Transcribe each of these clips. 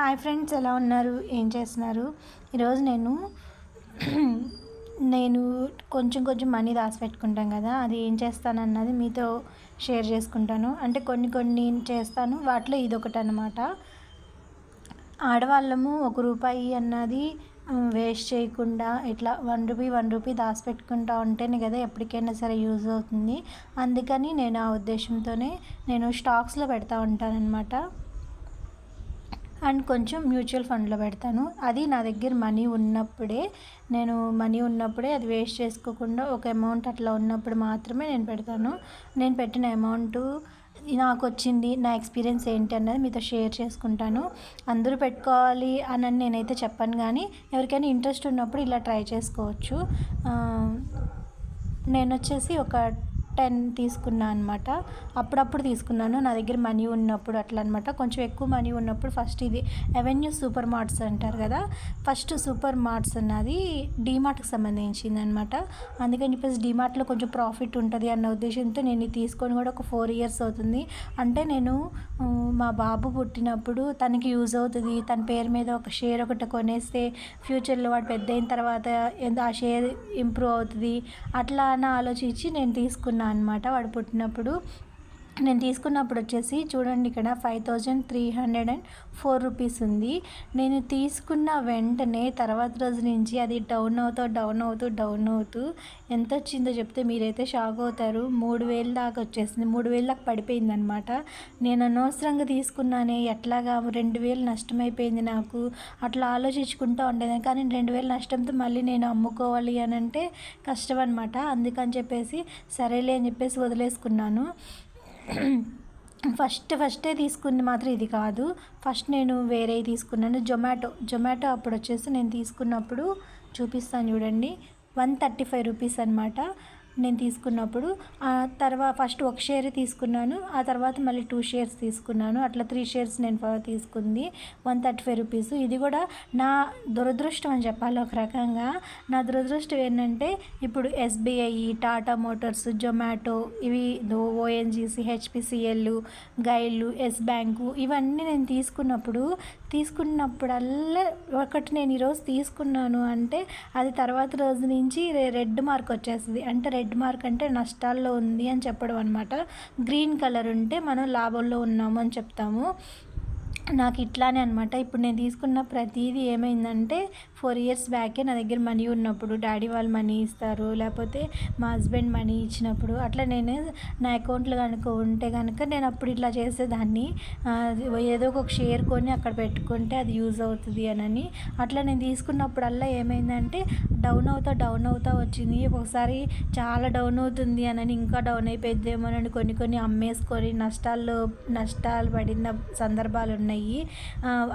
Hi friends ఎలా ఉన్నారు? ఏం చేస్తున్నారు? ఈరోజు నేను నేను కొంచెం కొంచెం మనీ దాచిపెట్టుకుంటాం కదా అది ఏం చేస్తానన్నది మీతో షేర్ చేసుకుంటాను. అంటే కొన్ని కొన్ని చేస్తాను వాటిలో ఇది ఒకటి అనమాట ఆడవాళ్ళము ఒక రూపాయి అన్నది వేస్ట్ చేయకుండా ఇట్లా వన్ రూపీ వన్ రూపీ దాచిపెట్టుకుంటా ఉంటేనే కదా ఎప్పటికైనా సరే యూజ్ అవుతుంది. అందుకని నేను ఆ ఉద్దేశంతోనే నేను స్టాక్స్లో పెడతా ఉంటానన్నమాట. అండ్ కొంచెం మ్యూచువల్ ఫండ్లో పెడతాను. అది నా దగ్గర మనీ ఉన్నప్పుడే నేను మనీ ఉన్నప్పుడే అది వేస్ట్ చేసుకోకుండా ఒక అమౌంట్ అట్లా ఉన్నప్పుడు మాత్రమే నేను పెడతాను. నేను పెట్టిన అమౌంట్ నాకు వచ్చింది నా ఎక్స్పీరియన్స్ ఏంటి అన్నది మీతో షేర్ చేసుకుంటాను. అందరూ పెట్టుకోవాలి అని నేనైతే చెప్పాను కానీ ఎవరికైనా ఇంట్రెస్ట్ ఉన్నప్పుడు ఇలా ట్రై చేసుకోవచ్చు. నేను వచ్చేసి ఒక టెన్ తీసుకున్నా అనమాట అప్పుడప్పుడు తీసుకున్నాను. నా దగ్గర మనీ ఉన్నప్పుడు అట్లా అనమాట కొంచెం ఎక్కువ మనీ ఉన్నప్పుడు ఫస్ట్ ఇది అవెన్యూ సూపర్ మార్ట్స్ అంటారు కదా ఫస్ట్ సూపర్ మార్ట్స్ అన్నది డీమార్ట్కి సంబంధించింది అనమాట అందుకని చెప్పేసి డీమార్ట్లో కొంచెం ప్రాఫిట్ ఉంటుంది అన్న ఉద్దేశంతో నేను ఇది తీసుకొని కూడా ఒక ఫోర్ ఇయర్స్ అవుతుంది. అంటే నేను మా బాబు పుట్టినప్పుడు తనకి యూజ్ అవుతుంది. తన పేరు మీద ఒక షేర్ ఒకటి కొనేస్తే ఫ్యూచర్లో వాడు పెద్ద అయిన తర్వాత ఆ షేర్ ఇంప్రూవ్ అవుతుంది. అట్లా అని ఆలోచించి నేను తీసుకున్నాను అనమాట వాడు పుట్టినప్పుడు నేను తీసుకున్నప్పుడు వచ్చేసి చూడండి ఇక్కడ five thousand three hundred and four rupees ఉంది. నేను తీసుకున్న వెంటనే తర్వాత రోజు నుంచి అది డౌన్ అవుతూ డౌన్ అవుతూ డౌన్ అవుతూ ఎంత వచ్చిందో చెప్తే మీరైతే షాక్ అవుతారు. మూడు వేలు దాకా వచ్చేసింది. మూడు వేలు దాకా పడిపోయింది అనమాట నేను అనవసరంగా తీసుకున్నానే ఎట్లాగా? రెండు వేలు నష్టమైపోయింది నాకు. అట్లా ఆలోచించుకుంటూ ఉండేదాన్ని కానీ రెండు వేలు నష్టంతో మళ్ళీ నేను అమ్ముకోవాలి అని అంటే కష్టం అనమాట అందుకని చెప్పేసి సరేలే అని చెప్పేసి వదిలేసుకున్నాను. ఫస్ట్ ఫస్టే తీసుకుంది మాత్రం ఇది కాదు. ఫస్ట్ నేను వేరే తీసుకున్నాను. జొమాటో జొమాటో అప్పుడు వచ్చేసి నేను తీసుకున్నప్పుడు చూపిస్తాను చూడండి. వన్ థర్టీ ఫైవ్ రూపీస్ అనమాట నేను తీసుకున్నప్పుడు ఆ తర్వాత ఫస్ట్ ఒక షేర్ తీసుకున్నాను ఆ తర్వాత మళ్ళీ టూ షేర్స్ తీసుకున్నాను. అట్లా త్రీ షేర్స్ నేను తీసుకుంది. One thirty five rupees. ఇది కూడా నా దురదృష్టం అని చెప్పాలి ఒక రకంగా. నా దురదృష్టం ఏంటంటే ఇప్పుడు ఎస్బీఐ టాటా మోటార్స్ జొమాటో ఇవి ఓఎన్జీసీ హెచ్పిసిఎల్ గైడ్లు ఎస్ బ్యాంకు ఇవన్నీ నేను తీసుకున్నప్పుడు తీసుకున్నప్పుడల్లా ఒకటి నేను ఈరోజు తీసుకున్నాను అంటే అది తర్వాత రోజు నుంచి రెడ్ మార్క్ వచ్చేస్తుంది. అంటే రెడ్ మార్క్ అంటే నష్టాల్లో ఉంది అని చెప్పడం అనమాట గ్రీన్ కలర్ ఉంటే మనం లాభంలో ఉన్నాము అని చెప్తాము. నాకు ఇట్లానే అనమాట ఇప్పుడు నేను తీసుకున్న ప్రతిదీ ఏమైందంటే ఫోర్ ఇయర్స్ బ్యాకే నా దగ్గర మనీ ఉన్నప్పుడు డాడీ వాళ్ళు మనీ ఇస్తారు లేకపోతే మా హస్బెండ్ మనీ ఇచ్చినప్పుడు అట్లా నేను నా అకౌంట్లో కనుక ఉంటే కనుక నేను అప్పుడు ఇట్లా చేసేదాన్ని. ఏదో ఒక షేర్ కొని అక్కడ పెట్టుకుంటే అది యూజ్ అవుతుంది అని అట్లా నేను తీసుకున్నప్పుడల్లా ఏమైందంటే డౌన్ అవుతా డౌన్ అవుతా వచ్చింది. ఒకసారి చాలా డౌన్ అవుతుంది అని ఇంకా డౌన్ అయిపోయిద్దేమోనని కొన్ని కొన్ని అమ్మేసుకొని నష్టాల్లో నష్టాలు పడిన సందర్భాలు ఉన్నాయి.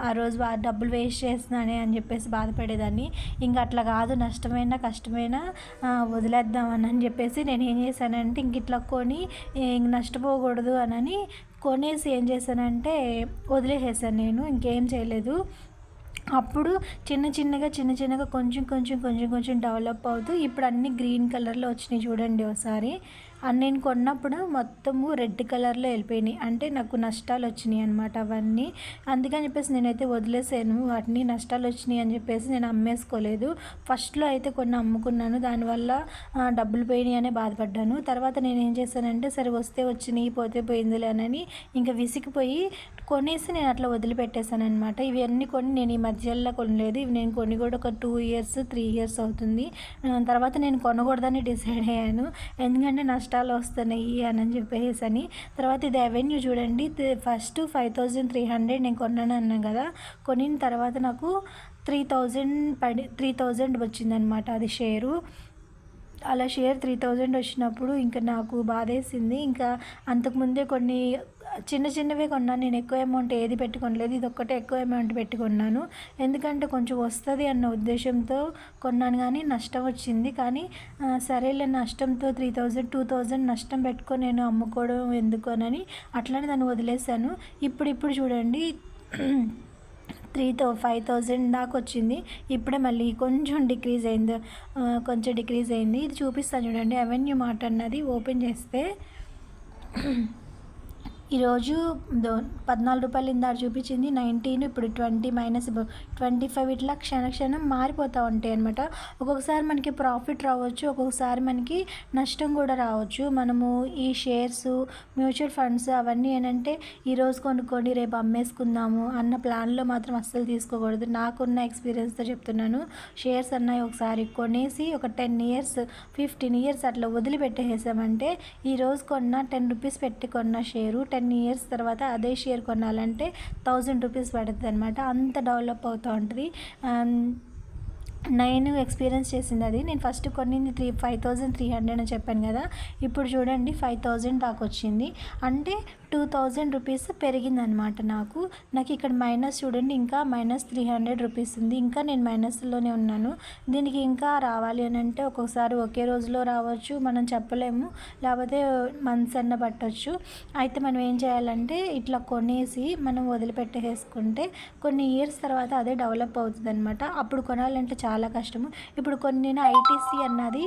ఆ రోజు డబ్బులు వేస్ట్ చేస్తున్నానే అని చెప్పేసి బాధపడేదాన్ని. ఇంకా అట్లా కాదు నష్టమైనా కష్టమైనా వదిలేద్దామని అని చెప్పేసి నేను ఏం చేశానంటే ఇంక ఇట్లా కొని ఇంక నష్టపోకూడదు అని కొనేసి ఏం చేశానంటే వదిలేసేసాను నేను ఇంకేం చేయలేదు. అప్పుడు చిన్న చిన్నగా చిన్న చిన్నగా కొంచెం కొంచెం కొంచెం కొంచెం డెవలప్ అవుతూ ఇప్పుడు అన్నీ గ్రీన్ కలర్లో వచ్చినాయి చూడండి ఒకసారి నేను కొన్నప్పుడు మొత్తము రెడ్ కలర్లో వెళ్ళిపోయినాయి. అంటే నాకు నష్టాలు వచ్చినాయి అనమాట అవన్నీ. అందుకని చెప్పేసి నేనైతే వదిలేసాను. వాటిని నష్టాలు వచ్చినాయి అని చెప్పేసి నేను అమ్మేసుకోలేదు. ఫస్ట్లో అయితే కొన్ని అమ్ముకున్నాను. దానివల్ల డబ్బులు పోయినాయి అనే బాధపడ్డాను. తర్వాత నేను ఏం చేశానంటే సరే వస్తే వచ్చినాయి పోతే పోయిందిలే అని ఇంకా విసిగిపోయి కొనేసి నేను అట్లా వదిలిపెట్టేశాను అనమాట ఇవన్నీ కొన్ని నేను ఈ మధ్యలో కొనలేదు. ఇవి నేను కొన్ని కూడా ఒక టూ ఇయర్స్ త్రీ ఇయర్స్ అవుతుంది. తర్వాత నేను కొనకూడదని డిసైడ్ అయ్యాను. ఎందుకంటే నష్టాలు వస్తున్నాయి అని చెప్పేసి అని. తర్వాత ఇది అవెన్యూ చూడండి. First five thousand three hundred నేను కొన్నాను అన్నాను కదా. కొనిన తర్వాత నాకు త్రీ థౌజండ్ పడి త్రీ థౌజండ్ వచ్చిందనమాట అది షేరు. అలా షేర్ త్రీ థౌజండ్ వచ్చినప్పుడు ఇంకా నాకు బాధేసింది. ఇంకా అంతకుముందే కొన్ని చిన్న చిన్నవే కొన్నాను. నేను ఎక్కువ అమౌంట్ ఏది పెట్టుకోలేదు ఇది ఒక్కటే ఎక్కువ అమౌంట్ పెట్టుకున్నాను. ఎందుకంటే కొంచెం వస్తుంది అన్న ఉద్దేశంతో కొన్నాను కానీ నష్టం వచ్చింది. కానీ సరేలే నష్టంతో త్రీ థౌజండ్ టూ థౌజండ్ నష్టం పెట్టుకొని నేను అమ్ముకోవడం ఎందుకోనని అట్లనే దాన్ని వదిలేసాను ఇప్పుడు ఇప్పుడు చూడండి త్రీ థౌ ఫైవ్ థౌజండ్ దాకా వచ్చింది. ఇప్పుడే మళ్ళీ కొంచెం డిక్రీజ్ అయింది. కొంచెం డిక్రీజ్ అయింది. ఇది చూపిస్తాను చూడండి. అవెన్యూ మార్ట్ అన్నది ఓపెన్ చేస్తే ఈరోజు దో పద్నాలుగు రూపాయలు ఇందాక చూపించింది. నైన్టీన్ ఇప్పుడు ట్వంటీ మైనస్ ట్వంటీ ఫైవ్ ఇట్లా క్షణ క్షణం మారిపోతూ ఉంటాయి అనమాట ఒక్కొక్కసారి మనకి ప్రాఫిట్ రావచ్చు ఒక్కొక్కసారి మనకి నష్టం కూడా రావచ్చు. మనము ఈ షేర్స్ మ్యూచువల్ ఫండ్స్ అవన్నీ ఏంటంటే ఈరోజు కొనుక్కొని రేపు అమ్మేసుకుందాము అన్న ప్లాన్లో మాత్రం అస్సలు తీసుకోకూడదు. నాకున్న ఎక్స్పీరియన్స్తో చెప్తున్నాను. షేర్స్ అన్నాయి ఒకసారి కొనేసి ఒక టెన్ ఇయర్స్ ఫిఫ్టీన్ ఇయర్స్ అట్లా వదిలిపెట్టేసామంటే ఈరోజు కొన్న టెన్ రూపీస్ పెట్టి కొన్న షేరు టెన్ ఇయర్స్ తర్వాత అదే షేర్ కొనాలంటే థౌజండ్ రూపీస్ పడుతుంది అనమాట అంత డెవలప్ అవుతూ ఉంటుంది. నేను ఎక్స్పీరియన్స్ చేసింది అది నేను first కొన్నింది three five thousand three hundred అని చెప్పాను కదా. ఇప్పుడు చూడండి ఫైవ్ థౌజండ్ దాకా వచ్చింది. అంటే టూ థౌజండ్ రూపీస్ పెరిగిందనమాట నాకు. నాకు ఇక్కడ మైనస్ చూడండి ఇంకా మైనస్ త్రీ హండ్రెడ్ రూపీస్ ఉంది. ఇంకా నేను మైనస్లోనే ఉన్నాను. దీనికి ఇంకా రావాలి అని అంటే ఒక్కొక్కసారి ఒకే రోజులో రావచ్చు మనం చెప్పలేము. లేకపోతే మంత్స్ అన్న పట్టవచ్చు అయితే మనం ఏం చేయాలంటే ఇట్లా కొనేసి మనం వదిలిపెట్టేసుకుంటే కొన్ని ఇయర్స్ తర్వాత అదే డెవలప్ అవుతుంది అనమాట అప్పుడు కొనాలంటే చాలా కష్టము. ఇప్పుడు కొన్ని నేను ఐటీసీ అన్నది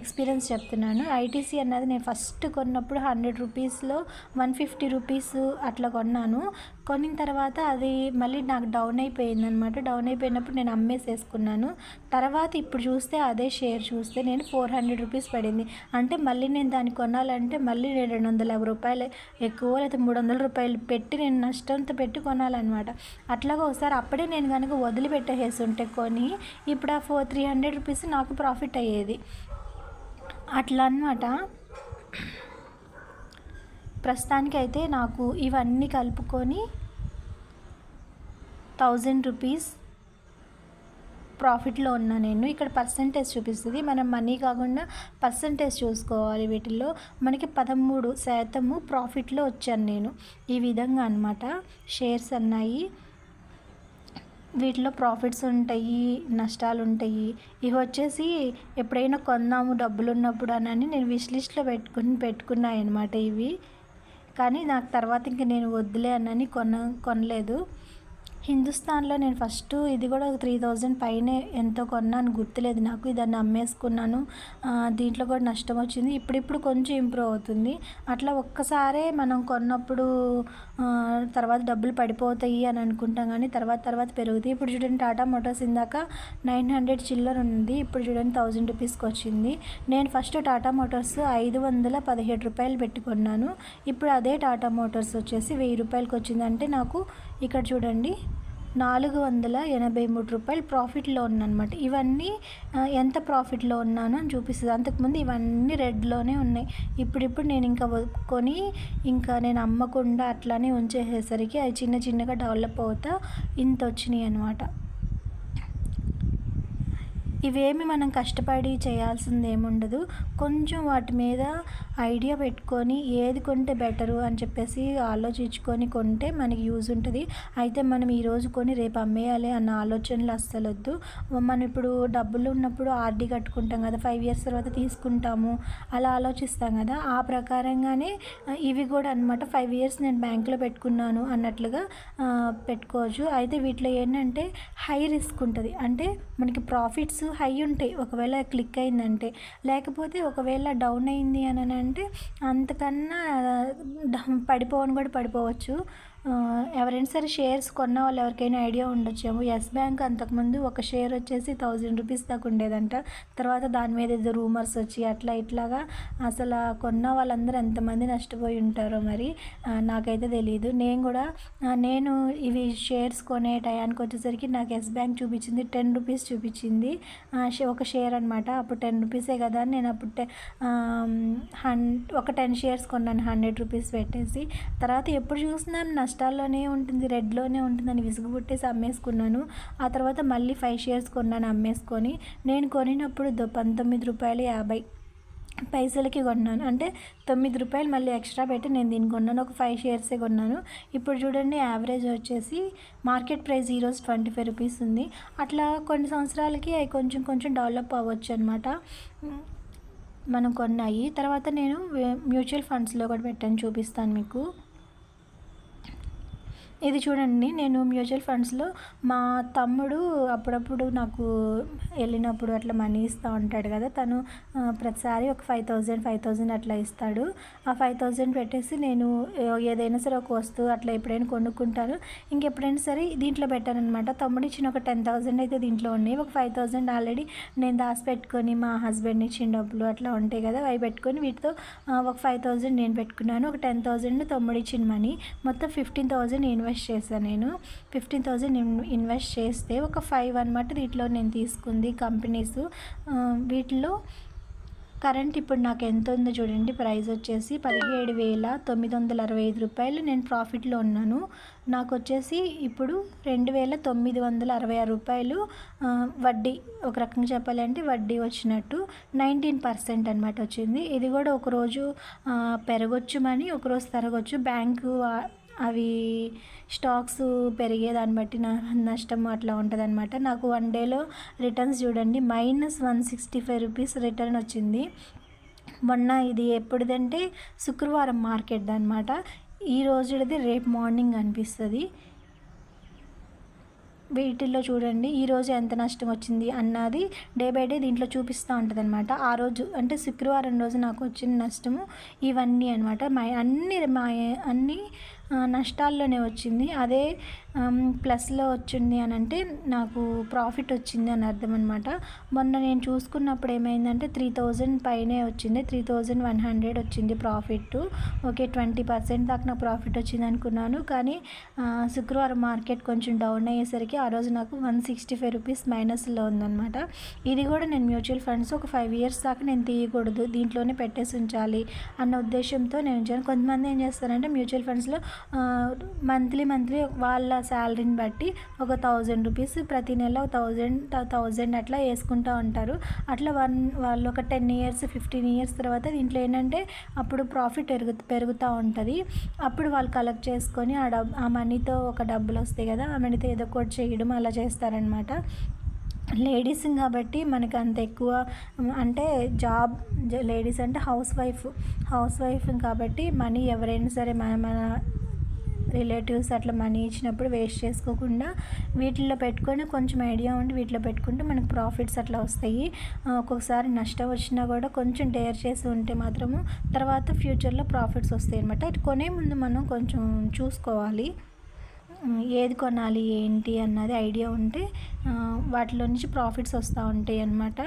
ఎక్స్పీరియన్స్ చెప్తున్నాను. ఐటీసీ అన్నది నేను ఫస్ట్ కొన్నప్పుడు హండ్రెడ్ రూపీస్లో వన్ ఫిఫ్టీ రూపీస్ అట్లా కొన్నాను. కొనిన తర్వాత అది మళ్ళీ నాకు డౌన్ అయిపోయింది అనమాట డౌన్ అయిపోయినప్పుడు నేను అమ్మేసేసుకున్నాను. తర్వాత ఇప్పుడు చూస్తే అదే షేర్ చూస్తే నేను ఫోర్ హండ్రెడ్ రూపీస్ పడింది. అంటే మళ్ళీ నేను దాన్ని కొనాలంటే మళ్ళీ నేను రెండు వందల యాభై రూపాయలు ఎక్కువ లేకపోతే మూడు వందల రూపాయలు పెట్టి నేను నష్టంతో పెట్టి కొనాలన్నమాట. అట్లాగా ఒకసారి అప్పుడే నేను కనుక వదిలిపెట్టేసి ఉంటే కొని ఇప్పుడు ఆ ఫోర్ త్రీ హండ్రెడ్ రూపీస్ నాకు ప్రాఫిట్ అయ్యేది. అట్లా అనమాట ప్రస్తుతానికైతే నాకు ఇవన్నీ కలుపుకొని థౌజండ్ రూపీస్ ప్రాఫిట్లో ఉన్నా నేను. ఇక్కడ పర్సంటేజ్ చూపిస్తుంది. మనం మనీ కాకుండా పర్సంటేజ్ చూసుకోవాలి వీటిల్లో. మనకి పదమూడు శాతము ప్రాఫిట్లో వచ్చాను నేను. ఈ విధంగా అనమాట షేర్స్ అన్నాయి. వీటిలో ప్రాఫిట్స్ ఉంటాయి నష్టాలు ఉంటాయి. ఇవి వచ్చేసి ఎప్పుడైనా కొందాము డబ్బులు ఉన్నప్పుడు అని నేను విష్ లిస్ట్లో పెట్టుకుని పెట్టుకున్నాయి అనమాట ఇవి. కానీ నాకు తర్వాత ఇంక నేను వద్దులే అని కొన కొనలేదు. హిందుస్థాన్లో నేను ఫస్ట్ ఇది కూడా ఒక త్రీ థౌజండ్ పైనే ఎంతో కొన్నాను గుర్తులేదు నాకు. దాన్ని అమ్మేసుకున్నాను. దీంట్లో కూడా నష్టం వచ్చింది. ఇప్పుడిప్పుడు కొంచెం ఇంప్రూవ్ అవుతుంది. అట్లా ఒక్కసారే మనం కొన్నప్పుడు తర్వాత డబ్బులు పడిపోతాయి అని అనుకుంటాం కానీ తర్వాత తర్వాత పెరుగుతాయి. ఇప్పుడు చూడండి టాటా మోటార్స్ ఇందాక నైన్ హండ్రెడ్ చిల్లర ఉంది. ఇప్పుడు చూడండి థౌజండ్ రూపీస్కి వచ్చింది. నేను ఫస్ట్ టాటా మోటార్స్ ఐదు వందల పదిహేడు రూపాయలు పెట్టుకున్నాను. ఇప్పుడు అదే టాటా మోటార్స్ వచ్చేసి వెయ్యి రూపాయలకి వచ్చిందంటే నాకు ఇక్కడ చూడండి నాలుగు వందల ఎనభై మూడు రూపాయలు ప్రాఫిట్లో ఉన్నానమాట ఇవన్నీ ఎంత ప్రాఫిట్లో ఉన్నాను అని చూపిస్తుంది. అంతకుముందు ఇవన్నీ రెడ్లోనే ఉన్నాయి. ఇప్పుడిప్పుడు నేను ఇంకా కొని ఇంకా నేను అమ్మకుండా అట్లానే ఉంచేసేసరికి అవి చిన్న చిన్నగా డెవలప్ అవుతా ఇంత వచ్చినాయి అనమాట ఇవేమి మనం కష్టపడి చేయాల్సింది ఏముండదు కొంచెం వాటి మీద ఐడియా పెట్టుకొని ఏది కొంటే బెటరు అని చెప్పేసి ఆలోచించుకొని కొంటే మనకి యూజ్ ఉంటుంది. అయితే మనం ఈరోజు కొని రేపు అమ్మేయాలి అన్న ఆలోచనలు అస్సలు వద్దు మనం ఇప్పుడు డబ్బులు ఉన్నప్పుడు ఆర్డీ కట్టుకుంటాం కదా ఫైవ్ ఇయర్స్ తర్వాత తీసుకుంటాము అలా ఆలోచిస్తాం కదా. ఆ ప్రకారంగానే ఇవి కూడా అనమాట ఫైవ్ ఇయర్స్ నేను బ్యాంకులో పెట్టుకున్నాను అన్నట్లుగా పెట్టుకోవచ్చు. అయితే వీటిలో ఏంటంటే హై రిస్క్ ఉంటుంది. అంటే మనకి ప్రాఫిట్స్ హై ఉంటాయి. ఒకవేళ క్లిక్ అయిందంటే. లేకపోతే ఒకవేళ డౌన్ అయింది అని అంటే అంతకన్నా పడిపోవని కూడా పడిపోవచ్చు. ఎవరైనా సరే షేర్స్ కొన్న వాళ్ళు ఎవరికైనా ఐడియా ఉండొచ్చేమో. ఎస్ బ్యాంక్ అంతకుముందు ఒక షేర్ వచ్చేసి థౌజండ్ రూపీస్ దాకా ఉండేదంట. తర్వాత దాని మీద ఏదో రూమర్స్ వచ్చి అట్లా ఇట్లాగా అసలు కొన్న వాళ్ళందరూ ఎంతమంది నష్టపోయి ఉంటారో మరి నాకైతే తెలియదు నేను కూడా నేను ఇవి షేర్స్ కొనే టయానికి వచ్చేసరికి నాకు ఎస్ బ్యాంక్ చూపించింది టెన్ రూపీస్ చూపించింది. ఒక షేర్ అనమాట అప్పుడు టెన్ రూపీసే కదా నేను అప్పుడు హన్ ఒక టెన్ షేర్స్ కొన్నాను హండ్రెడ్ రూపీస్ పెట్టేసి. తర్వాత ఎప్పుడు చూసినా ఇన్స్టాల్లోనే ఉంటుంది రెడ్లోనే ఉంటుందని విసుగు పుట్టేసి అమ్మేసుకున్నాను. ఆ తర్వాత మళ్ళీ ఫైవ్ షేర్స్ కొన్నాను అమ్మేసుకొని. నేను కొనినప్పుడు పంతొమ్మిది రూపాయలు యాభై పైసలకి కొన్నాను. అంటే తొమ్మిది రూపాయలు మళ్ళీ ఎక్స్ట్రా పెట్టి నేను దీన్ని కొన్నాను. ఒక ఫైవ్ షేర్సే కొన్నాను. ఇప్పుడు చూడండి యావరేజ్ వచ్చేసి మార్కెట్ ప్రైస్ ఈరోజు ట్వంటీ ఫైవ్ రూపీస్ ఉంది. అట్లా కొన్ని సంవత్సరాలకి అవి కొంచెం కొంచెం డెవలప్ అవ్వచ్చు అనమాట మనం కొన్నాయి. తర్వాత నేను మ్యూచువల్ ఫండ్స్లో కూడా పెట్టాను చూపిస్తాను మీకు. ఇది చూడండి నేను మ్యూచువల్ ఫండ్స్లో మా తమ్ముడు అప్పుడప్పుడు నాకు వెళ్ళినప్పుడు అట్లా మనీ ఇస్తూ ఉంటాడు కదా తను ప్రతిసారి ఒక ఫైవ్ థౌజండ్ ఫైవ్ థౌజండ్ అట్లా ఇస్తాడు. ఆ ఫైవ్ థౌజండ్ పెట్టేసి నేను ఏదైనా సరే ఒక వస్తువు అట్లా ఎప్పుడైనా కొనుక్కుంటాను. ఇంకెప్పుడైనా సరే దీంట్లో పెట్టాను అనమాట తమ్ముడు ఇచ్చిన ఒక టెన్ థౌజండ్ అయితే దీంట్లో ఉన్నాయి. ఒక ఫైవ్ థౌజండ్ ఆల్రెడీ నేను దాచి పెట్టుకొని మా హస్బెండ్ ఇచ్చిన డబ్బులు అట్లా ఉంటాయి కదా అవి పెట్టుకొని వీటితో ఒక ఫైవ్ థౌజండ్ నేను పెట్టుకున్నాను. ఒక టెన్ థౌజండ్ తమ్ముడు ఇచ్చిన మనీ. మొత్తం ఫిఫ్టీన్ థౌజండ్ నేను ఇన్వెస్ట్ చేశాను నేను. ఫిఫ్టీన్ థౌజండ్ ఇన్వెస్ట్ చేస్తే ఒక ఫైవ్ అనమాట వీటిలో నేను తీసుకుంది కంపెనీస్. వీటిలో కరెంట్ ఇప్పుడు నాకు ఎంత ఉందో చూడండి. ప్రైస్ వచ్చేసి పదిహేడు వేల తొమ్మిది వందల అరవై ఐదు రూపాయలు. నేను ప్రాఫిట్లో ఉన్నాను. నాకు వచ్చేసి ఇప్పుడు రెండు వేల తొమ్మిది వందల అరవై ఆరు రూపాయలు. వడ్డీ ఒక రకంగా చెప్పాలంటే వడ్డీ వచ్చినట్టు నైన్టీన్ పర్సెంట్ అనమాట వచ్చింది. ఇది కూడా ఒకరోజు పెరగొచ్చు మనీ ఒకరోజు తరగొచ్చు. బ్యాంకు అవి స్టాక్స్ పెరిగే దాన్ని బట్టి నా నష్టం అట్లా ఉంటుంది అనమాట నాకు వన్ డేలో రిటర్న్స్ చూడండి minus one sixty five rupees return వచ్చింది. మొన్న ఇది ఎప్పుడుదంటే శుక్రవారం మార్కెట్ అనమాట ఈ రోజుది రేపు మార్నింగ్ అనిపిస్తుంది. వీటిల్లో చూడండి ఈరోజు ఎంత నష్టం వచ్చింది అన్నది డే బై డే దీంట్లో చూపిస్తూ ఉంటుంది అనమాట ఆ రోజు అంటే శుక్రవారం రోజు నాకు వచ్చిన నష్టము ఇవన్నీ అనమాట మై అన్ని మా అన్ని నష్టాల్లోనే వచ్చింది. అదే ప్లస్లో వచ్చింది అని అంటే నాకు ప్రాఫిట్ వచ్చింది అని అర్థం అనమాట మొన్న నేను చూసుకున్నప్పుడు ఏమైందంటే త్రీ థౌజండ్ పైనే వచ్చింది. త్రీ థౌజండ్ వన్ హండ్రెడ్ వచ్చింది ప్రాఫిట్. ఓకే ట్వంటీ పర్సెంట్ దాకా నాకు ప్రాఫిట్ వచ్చింది అనుకున్నాను. కానీ శుక్రవారం మార్కెట్ కొంచెం డౌన్ అయ్యేసరికి ఆ రోజు నాకు వన్ సిక్స్టీ ఫైవ్ రూపీస్ మైనస్లో ఉందన్నమాట ఇది కూడా నేను మ్యూచువల్ ఫండ్స్ ఒక ఫైవ్ ఇయర్స్ దాకా నేను తీయకూడదు. దీంట్లోనే పెట్టేసి ఉంచాలి అన్న ఉద్దేశంతో నేను ఉంచాను. కొంతమంది ఏం చేస్తారంటే మ్యూచువల్ ఫండ్స్లో మంత్లీ మంత్లీ వాళ్ళ శాలరీని బట్టి ఒక థౌజండ్ రూపీస్ ప్రతి నెల థౌజండ్ థౌజండ్ అట్లా వేసుకుంటూ ఉంటారు. అట్లా వన్ వాళ్ళు ఒక టెన్ ఇయర్స్ ఫిఫ్టీన్ ఇయర్స్ తర్వాత దీంట్లో ఏంటంటే అప్పుడు ప్రాఫిట్ పెరుగు పెరుగుతూ ఉంటుంది. అప్పుడు వాళ్ళు కలెక్ట్ చేసుకొని ఆ డబ్ ఆ మనీతో ఒక డబ్బులు వస్తాయి కదా ఆ మనీతో ఏదో ఒకటి చేయడం అలా చేస్తారనమాట లేడీస్ కాబట్టి మనకు అంత ఎక్కువ అంటే జాబ్ లేడీస్ అంటే హౌస్ వైఫ్ హౌస్ వైఫ్ కాబట్టి మనీ ఎవరైనా సరే మన మన రిలేటివ్స్ అట్లా మనీ ఇచ్చినప్పుడు వేస్ట్ చేసుకోకుండా వీటిల్లో పెట్టుకొని కొంచెం ఐడియా ఉండి వీటిలో పెట్టుకుంటే మనకు ప్రాఫిట్స్ అట్లా వస్తాయి. ఒక్కొక్కసారి నష్టం వచ్చినా కూడా కొంచెం డేర్ చేసి ఉంటే మాత్రము తర్వాత ఫ్యూచర్లో ప్రాఫిట్స్ వస్తాయి అనమాట కొనే ముందు మనం కొంచెం చూసుకోవాలి. ఏది కొనాలి ఏంటి అన్నది ఐడియా ఉంటే వాటిలో నుంచి ప్రాఫిట్స్ వస్తూ ఉంటాయి అన్నమాట.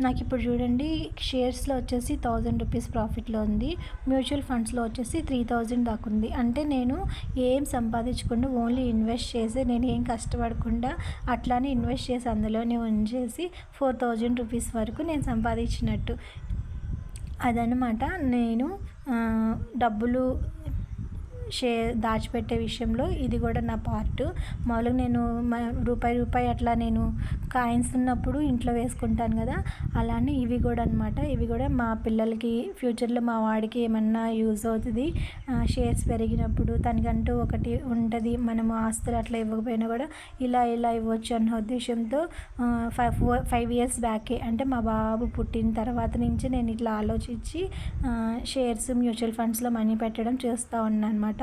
నాకు ఇప్పుడు చూడండి షేర్స్లో వచ్చేసి థౌజండ్ రూపీస్ ప్రాఫిట్లో ఉంది. మ్యూచువల్ ఫండ్స్లో వచ్చేసి త్రీ థౌజండ్ దాకా ఉంది. అంటే నేను ఏం సంపాదించకుండా ఓన్లీ ఇన్వెస్ట్ చేసి నేను ఏం కష్టపడకుండా అట్లానే ఇన్వెస్ట్ చేసి అందులోనే ఉంచేసి ఫోర్ థౌజండ్ రూపీస్ వరకు నేను సంపాదించినట్టు. అదనమాట నేను డబ్బులు షే దాచిపెట్టే విషయంలో ఇది కూడా నా పార్ట్. మామూలుగా నేను రూపాయి రూపాయి అట్లా నేను కాయిన్స్ ఉన్నప్పుడు ఇంట్లో వేసుకుంటాను కదా అలానే ఇవి కూడా అనమాట ఇవి కూడా మా పిల్లలకి ఫ్యూచర్లో మా వాడికి ఏమన్నా యూజ్ అవుతుంది షేర్స్ పెరిగినప్పుడు తనకంటూ ఒకటి ఉంటుంది మనము ఆస్తులు అట్లా ఇవ్వకపోయినా కూడా ఇలా ఇలా ఇవ్వచ్చు అన్న ఉద్దేశంతో ఫైవ్ ఫోర్ ఫైవ్ ఇయర్స్ బ్యాకే అంటే మా బాబు పుట్టిన తర్వాత నుంచి నేను ఇట్లా ఆలోచించి షేర్స్ మ్యూచువల్ ఫండ్స్లో మనీ పెట్టడం చేస్తూ ఉన్నాను అనమాట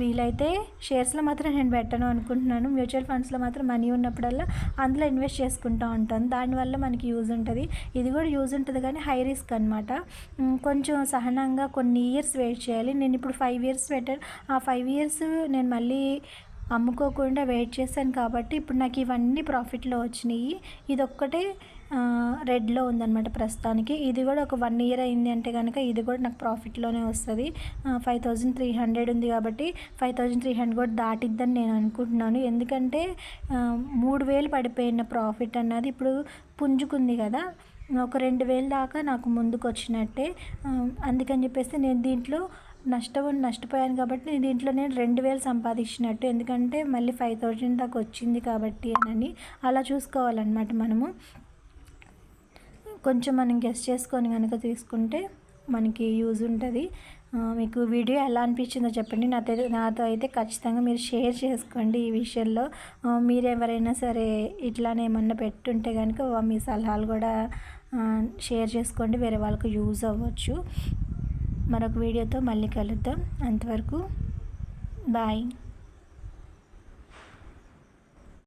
వీలైతే షేర్స్లో మాత్రం నేను పెట్టను అనుకుంటున్నాను. మ్యూచువల్ ఫండ్స్లో మాత్రం మనీ ఉన్నప్పుడల్లా అందులో ఇన్వెస్ట్ చేసుకుంటూ ఉంటాను. దానివల్ల మనకి యూజ్ ఉంటుంది. ఇది కూడా యూజ్ ఉంటుంది కానీ హై రిస్క్ అనమాట. కొంచెం సహనంగా కొన్ని ఇయర్స్ వెయిట్ చేయాలి. నేను ఇప్పుడు ఫైవ్ ఇయర్స్ పెట్టాను. ఆ ఫైవ్ ఇయర్స్ నేను మళ్ళీ అమ్ముకోకుండా వెయిట్ చేశాను కాబట్టి ఇప్పుడు నాకు ఇవన్నీ ప్రాఫిట్లో వచ్చినాయి. ఇది ఒక్కటే రెడ్లో ఉందన్నమాట ప్రస్తుతానికి. ఇది కూడా ఒక వన్ ఇయర్ అయింది అంటే కనుక ఇది కూడా నాకు ప్రాఫిట్లోనే వస్తుంది. ఫైవ్ థౌజండ్ త్రీ హండ్రెడ్ ఉంది కాబట్టి ఫైవ్ థౌజండ్ త్రీ హండ్రెడ్ కూడా దాటిద్దని నేను అనుకుంటున్నాను. ఎందుకంటే మూడు వేలు పడిపోయిన ప్రాఫిట్ అన్నది ఇప్పుడు పుంజుకుంది కదా. ఒక రెండు వేలు దాకా నాకు ముందుకు వచ్చినట్టే అందుకని చెప్పేసి నేను దీంట్లో నష్టం నష్టపోయాను కాబట్టి నేను దీంట్లో నేను రెండు వేలు సంపాదించినట్టు. ఎందుకంటే మళ్ళీ ఫైవ్ థౌజండ్ దాకా వచ్చింది కాబట్టి అని అలా చూసుకోవాలన్నమాట మనము. కొంచెం మనం గెస్ట్ చేసుకొని కనుక తీసుకుంటే మనకి యూజ్ ఉంటుంది. మీకు వీడియో ఎలా అనిపించిందో చెప్పండి. నాతో నాతో అయితే ఖచ్చితంగా మీరు షేర్ చేసుకోండి ఈ విషయంలో. మీరు ఎవరైనా సరే ఇట్లానే ఏమన్నా పెట్టుంటే కనుక మీ సలహాలు కూడా షేర్ చేసుకోండి. వేరే వాళ్ళకి యూజ్ అవ్వచ్చు. మరొక వీడియోతో మళ్ళీ కలుద్దాం. అంతవరకు బాయ్.